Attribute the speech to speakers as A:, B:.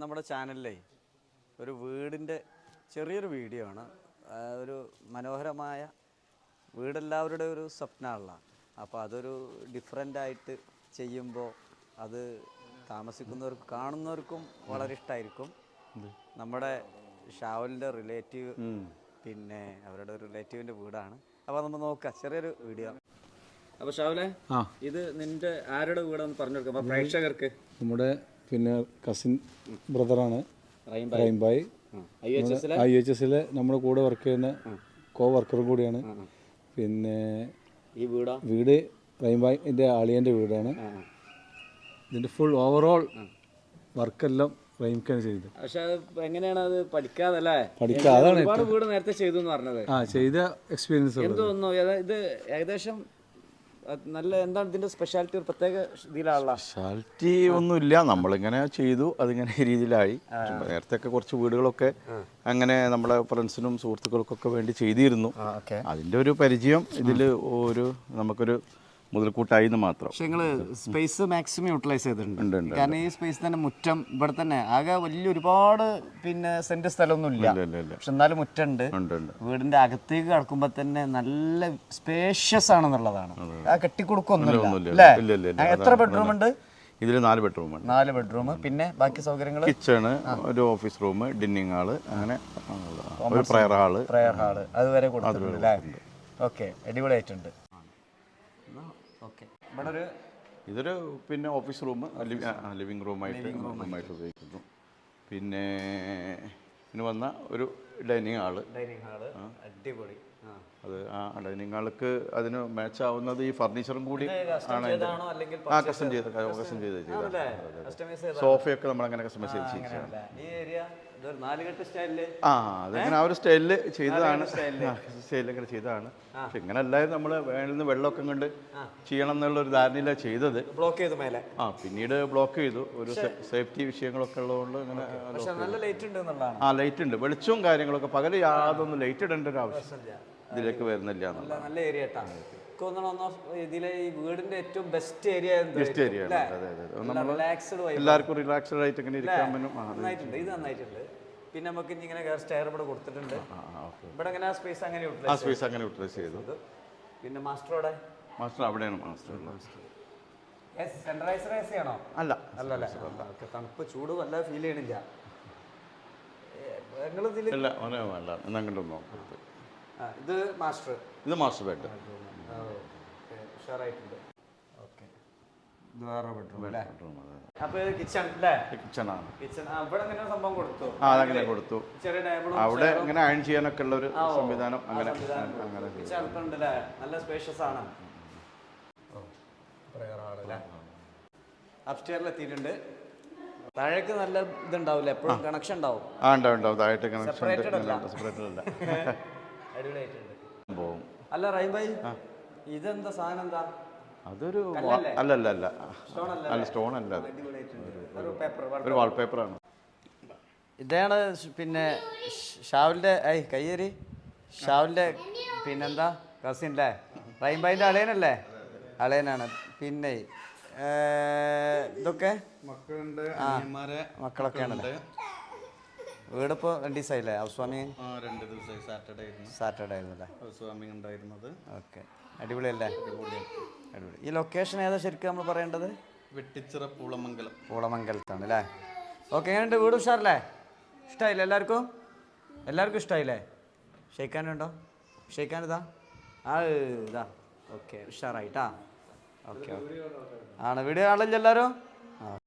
A: നമ്മുടെ ചാനലിലെ ഒരു വീടിന്റെ ചെറിയൊരു വീഡിയോ ആണ്. ഒരു മനോഹരമായ വീടെല്ലാവരുടെ ഒരു സ്വപ്നമുള്ള അപ്പോൾ അതൊരു ഡിഫറെന്റ് ആയിട്ട് ചെയ്യുമ്പോൾ അത് താമസിക്കുന്നവർക്കും കാണുന്നവർക്കും വളരെ ഇഷ്ടമായിരിക്കും നമ്മുടെ ഷാവലിന്റെ റിലേറ്റീവ് പിന്നെ അവരുടെ ഒരു റിലേറ്റീവിന്റെ വീടാണ്. അപ്പോൾ നമ്മൾ നോക്കാം ചെറിയൊരു വീഡിയോ. അപ്പോൾ ഷാവലെ ഇത് നിന്റെ ആരുടെ വീടാന്ന് പറഞ്ഞു കൊടുക്കാം? പ്രേക്ഷകർക്ക്.
B: നമ്മുടെ പിന്നെ കസിൻ ബ്രദറാണ് റൈംബായ്
A: ഐ എച്ച് എസിലെ
B: നമ്മുടെ കൂടെ വർക്ക് ചെയ്യുന്ന കോ വർക്കറും കൂടിയാണ്. പിന്നെ
A: ഈ വീടാ?
B: വീട് റഹീംഭായിന്റെ ആളിയന്റെ വീടാണ്. ഇതിന്റെ ഫുൾ ഓവറോൾ വർക്കെല്ലാം റഹീംക്കാണ് ചെയ്തത്.
A: പക്ഷെ അത് എങ്ങനെയാണ് അത് പഠിക്കാതല്ലേ?
B: പഠിക്കുക അതാണ്
A: ഒരുപാട് വീട് നേരത്തെ ചെയ്തു എന്ന് പറഞ്ഞത്.
B: ആ ചെയ്ത എക്സ്പീരിയൻസ്
A: എന്ത് തോന്നുന്നു ഏതാ- ഇത് ഏകദേശം നല്ല എന്താണ് ഇതിന്റെ സ്പെഷ്യാലിറ്റി ഒരു പ്രത്യേക ഇതിലാണല്ലോ
C: സ്പെഷ്യാലിറ്റി ഒന്നുമില്ല. നമ്മളിങ്ങനെ ചെയ്തു. അതിങ്ങനെ രീതിയിലായി. നേരത്തെ ഒക്കെ കുറച്ച് വീടുകളൊക്കെ അങ്ങനെ നമ്മളെ ഫ്രണ്ട്സിനും സുഹൃത്തുക്കൾക്കൊക്കെ വേണ്ടി ചെയ്തിരുന്നു. അതിന്റെ ഒരു പരിചയം ഇതിൽ ഒരു നമുക്കൊരു മുതൽക്കൂട്ടായി എന്ന് മാത്രം.
A: പക്ഷെ നിങ്ങൾ സ്പേസ് മാക്സിമം യൂട്ടിലൈസ് ചെയ്തിട്ടുണ്ട്. കാരണം ഈ സ്പേസ് തന്നെ മുറ്റം ഇവിടെ തന്നെ ആകെ വലിയ ഒരുപാട് പിന്നെ സെന്റ് സ്ഥലമൊന്നും ഇല്ല. പക്ഷെ എന്നാലും മുറ്റുണ്ട്. വീടിന്റെ അകത്തേക്ക് കടക്കുമ്പോ തന്നെ നല്ല സ്പേഷ്യസ് ആണെന്നുള്ളതാണ്. ആ കെട്ടിക്കൊടുക്കൊന്നുമില്ല. എത്ര ബെഡ്റൂം ഉണ്ട്?
C: ഇതിൽ നാല് ബെഡ്റൂം
A: നാല് ബെഡ്റൂം പിന്നെ ബാക്കി സൗകര്യങ്ങൾ
C: കിച്ചണ് ഒരു ഓഫീസ് റൂം ഡിന്നിങ് ഹാൾ അങ്ങനെ ഒരു പ്രയർ ഹാൾ
A: പ്രയർ ഹാൾ അതുവരെ കൊടുത്തിട്ടുണ്ട് ഓക്കെ അടിപൊളിയായിട്ടുണ്ട്. ഓക്കെ. ഇവിടെ ഒരു
C: ഇതൊരു പിന്നെ ഓഫീസ് റൂം ലിവിങ് റൂമായിട്ട്. റൂമായിട്ട് ഉപയോഗിക്കുന്നു. പിന്നെ പിന്നെ വന്ന ഒരു ഡൈനിങ് ഹാൾ.
A: Dining hall. അടിപൊളി.
C: അത് ആ ഡൈനിങ് ഹാൾക്ക് അതിന് മാച്ച് ആവുന്നത് ഈ ഫർണിച്ചറും കൂടി ആണ് ആ കസ്റ്റം ചെയ്ത് കസ്റ്റം ചെയ്ത് സോഫയൊക്കെ നമ്മൾ അങ്ങനെ കസ്റ്റമൈസ് ചെയ്ത്
A: സ്റ്റൈലിൽ?
C: ആ അതങ്ങനെ ആ ഒരു സ്റ്റൈലിൽ ചെയ്തതാണ്. സ്റ്റൈലിൽ അങ്ങനെ ചെയ്തതാണ്. പക്ഷെ ഇങ്ങനെ അല്ലായിരുന്നു നമ്മൾ വേണിൽ നിന്ന് വെള്ളമൊക്കെ കണ്ട് ചെയ്യണം എന്നുള്ള ഒരു ധാരണയിലാണ് ചെയ്തത്.
A: ബ്ലോക്ക് ചെയ്തു മേലെ.
C: ആ പിന്നീട് ബ്ലോക്ക് ചെയ്തു. ഒരു സേഫ്റ്റി വിഷയങ്ങളൊക്കെ ഉള്ളതുകൊണ്ട് അങ്ങനെ ആ ലൈറ്റ് ഉണ്ട്. വെളിച്ചവും കാര്യങ്ങളൊക്കെ പകൽ യാതൊന്നും ലൈറ്റ് ഇടേണ്ട ഒരു ആവശ്യം ഇതിലേക്ക് വരുന്നില്ല
A: നല്ല ഏരിയ ഇതിലെ ഈ വീടിന്റെ ഏറ്റവും ബെസ്റ്റ് ഏരിയ
C: ബെസ്റ്റ് ഏരിയ എല്ലാവർക്കും റിലാക്സ്ഡ് ആയിട്ട് ഇങ്ങനെ ഇരിക്കാൻ
A: നന്നായിട്ടുണ്ട്. ഇത് നന്നായിട്ടുണ്ട്. പിന്നെ നമുക്ക് ഇങ്ങനെ സ്റ്റെയർ ഇവിടെ കൊടുത്തിട്ടുണ്ട്. ഇവിടെ അങ്ങനെ ഇങ്ങനെ സ്പേസ് അങ്ങനെ
C: ആ സ്പേസ് അങ്ങനെ യൂട്ടിലൈസ് ചെയ്തു.
A: പിന്നെ മാസ്റ്ററോടെ
C: മാസ്റ്റർ അവിടെയാണ് മാസ്റ്റർ
A: സെൻട്രലൈസർ എ സി ആണോ?
C: അല്ല.
A: അല്ല അല്ല തണുപ്പ് ചൂട് വല്ല ഫീൽ ചെയ്യണില്ല.
C: ഓനെ വേണ്ട. എന്നാ അങ്ങോട്ട് നോക്കരുത്
A: ഇത് മാസ്റ്റർ.
C: ഇത് മാസ്റ്റർ ബെഡ്.
A: ഉഷാറായിട്ടുണ്ട്. ഓക്കെ. ഇത് വേറെ ബെഡ്റൂം അല്ലേ?
C: ബെഡ്റൂം അതെ.
A: അപ്പോൾ ഇത് കിച്ചൺ അല്ലേ?
C: കിച്ചണാണ്
A: കിച്ചൺ. അവിടെ ഇങ്ങനെ സംഭവം കൊടുത്തു.
C: ആ അതങ്ങനെ കൊടുത്തു.
A: ചെറിയ ടേബിളും
C: അവിടെ ഇങ്ങനെ അയൺ ചെയ്യാനൊക്കെ ഉള്ള ഒരു സംവിധാനം അങ്ങനെ അങ്ങനെ ചെയ്തു.
A: കിച്ചൺ അടുത്തുണ്ട് അല്ലേ? നല്ല സ്പേഷ്യസ് ആണ്. അപ്സ്റ്റെയറിൽ എത്തിയിട്ടുണ്ട് താഴേക്ക് നല്ല ഇതുണ്ടാവില്ല? എപ്പോഴും കണക്ഷൻ ഉണ്ടാവും.
C: ആ ഉണ്ടാവും ഉണ്ടാവും. താഴത്തെ കണക്ഷൻ
A: Separated അല്ല.
C: സെപ്പറേറ്റഡ് അല്ല.
A: അടിപൊളിയായിട്ടുണ്ട്. അല്ല റൈബായി ഇതെന്താ സാധനം എന്താ?
C: അതൊരു വാ-
A: കല്ലല്ലേ?
C: അല്ല അല്ല അല്ല
A: സ്റ്റോൺ അല്ല?
C: അല്ല സ്റ്റോൺ അല്ല അത്.
A: അടിപൊളിയായിട്ടുണ്ട്. ഒരു പേപ്പർ
C: ഒരു വാൾപേപ്പറാണ്
A: ഇതാണ് ഷ് പിന്നെ ഷ് ഐ കയ്യേരി. ഷാവിലിന്റെ പിന്നെന്താ? കസിൻ അല്ലേ റൈംബായിന്റെ അളയനല്ലേ? അളയനാണ്. പിന്നെ ഇതൊക്കെ?
D: മക്കളുണ്ട്
A: മക്കളൊക്കെയാണല്ലേ? വീടിപ്പോൾ രണ്ട് ദിവസമായില്ലേ ഹൗസ് വാമിങ്
D: ആ രണ്ട് ദിവസമായി സാറ്റർഡേ ആയിരുന്നു.
A: സാറ്റർഡേ
D: ഹൗസ് വാമിംഗ് ഉണ്ടായിരുന്നത്.
A: ഓക്കെ. അടിപൊളിയല്ലേ? അടിപൊളി. ഈ ലൊക്കേഷൻ ഏതാ ശരിക്കും നമ്മൾ പറയേണ്ടത്?
D: വെട്ടിച്ചിറ പൂളമംഗലം.
A: പൂളമംഗലത്താണ് അല്ലേ ഓക്കെ എങ്ങനെയുണ്ട്? വീട് ഉഷാറല്ലേ? ഇഷ്ടമായില്ലേ എല്ലാവർക്കും? എല്ലാവർക്കും ഇഷ്ടമായില്ലേ ഷെയ്ക്കാനുണ്ടോ ഷെയ്ക്കാൻ ഇതാ? ആ ഇതാ. ഓക്കെ ഉഷാറായിട്ടാ. ഓക്കെ ആണ് വീഡിയോ കാണലല്ലോ എല്ലാവരും?